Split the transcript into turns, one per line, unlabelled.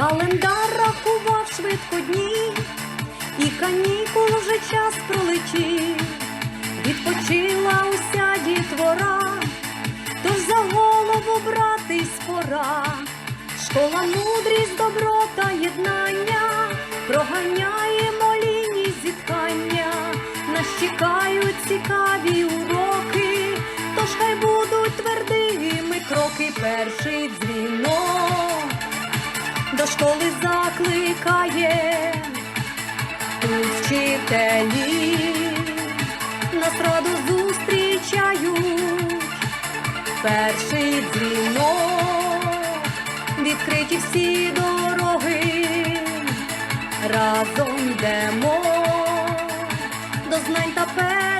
Календар рахував швидко дні, і канікул вже час пролетів, відпочила уся дітвора, то за голову братись пора, школа мудрість, добро та єднання, проганяємо лінії зітхання, нас чекають цікаві уроки, тож хай будуть твердими кроки. Перший дзвінок школи закликає тут вчителі, нас радо зустрічають, перший дзвінок, відкриті всі дороги, разом йдемо до знань та пер.